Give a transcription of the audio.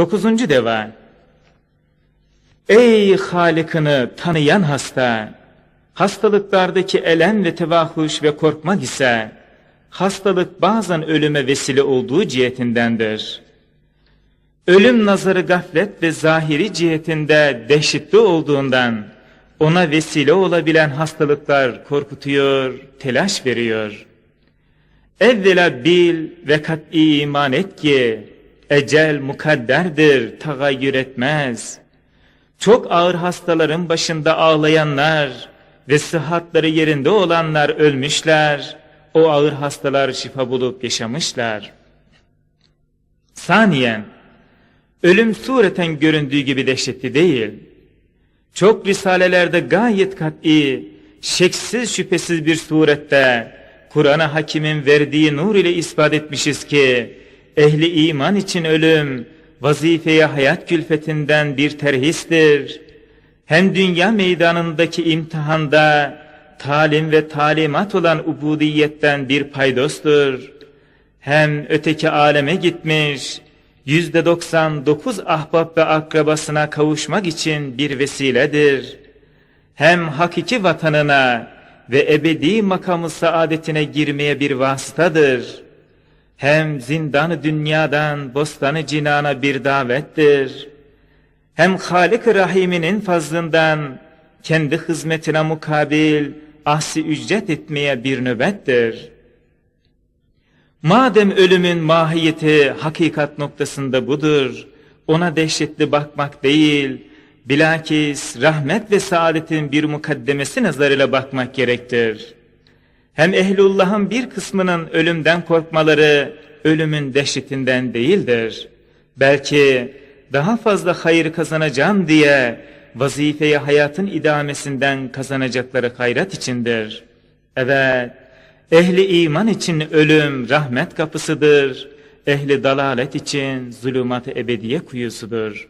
Dokuzuncu deva. Ey Halık'ını tanıyan hasta! Hastalıklardaki elem ve tevahuş ve korkmak ise, hastalık bazen ölüme vesile olduğu cihetindendir. Ölüm nazarı gaflet ve zahiri cihetinde dehşetli olduğundan, ona vesile olabilen hastalıklar korkutuyor, telaş veriyor. Evvela bil ve kat'i iman et ki, ecel mukadderdir, tagayyür etmez. Çok ağır hastaların başında ağlayanlar ve sıhhatları yerinde olanlar ölmüşler, o ağır hastalar şifa bulup yaşamışlar. Saniyen, ölüm sureten göründüğü gibi dehşetli değil. Çok risalelerde gayet kat'i, şeksiz şüphesiz bir surette Kur'an-ı Hakim'in verdiği nur ile ispat etmişiz ki ehli iman için ölüm vazifeye hayat külfetinden bir terhistir. Hem dünya meydanındaki imtihanda talim ve talimat olan ubudiyetten bir paydostur. Hem öteki aleme gitmiş, yüzde doksan dokuz ahbap ve akrabasına kavuşmak için bir vesiledir. Hem hakiki vatanına ve ebedi makamı saadetine girmeye bir vasıtadır. Hem zindanı dünyadan bostanı cinana bir davettir. Hem Halik-i Rahim'inin fazlından kendi hizmetine mukabil ahsi ücret etmeye bir nöbettir. Madem ölümün mahiyeti hakikat noktasında budur, ona dehşetli bakmak değil, bilakis rahmet ve saadetin bir mukaddemesi nazarıyla bakmak gerektir. Hem ehlullahın bir kısmının ölümden korkmaları ölümün dehşetinden değildir. Belki daha fazla hayır kazanacağım diye vazifeye hayatın idamesinden kazanacakları hayrat içindir. Evet, ehli iman için ölüm rahmet kapısıdır. Ehli dalalet için zulümat-ı ebediye kuyusudur.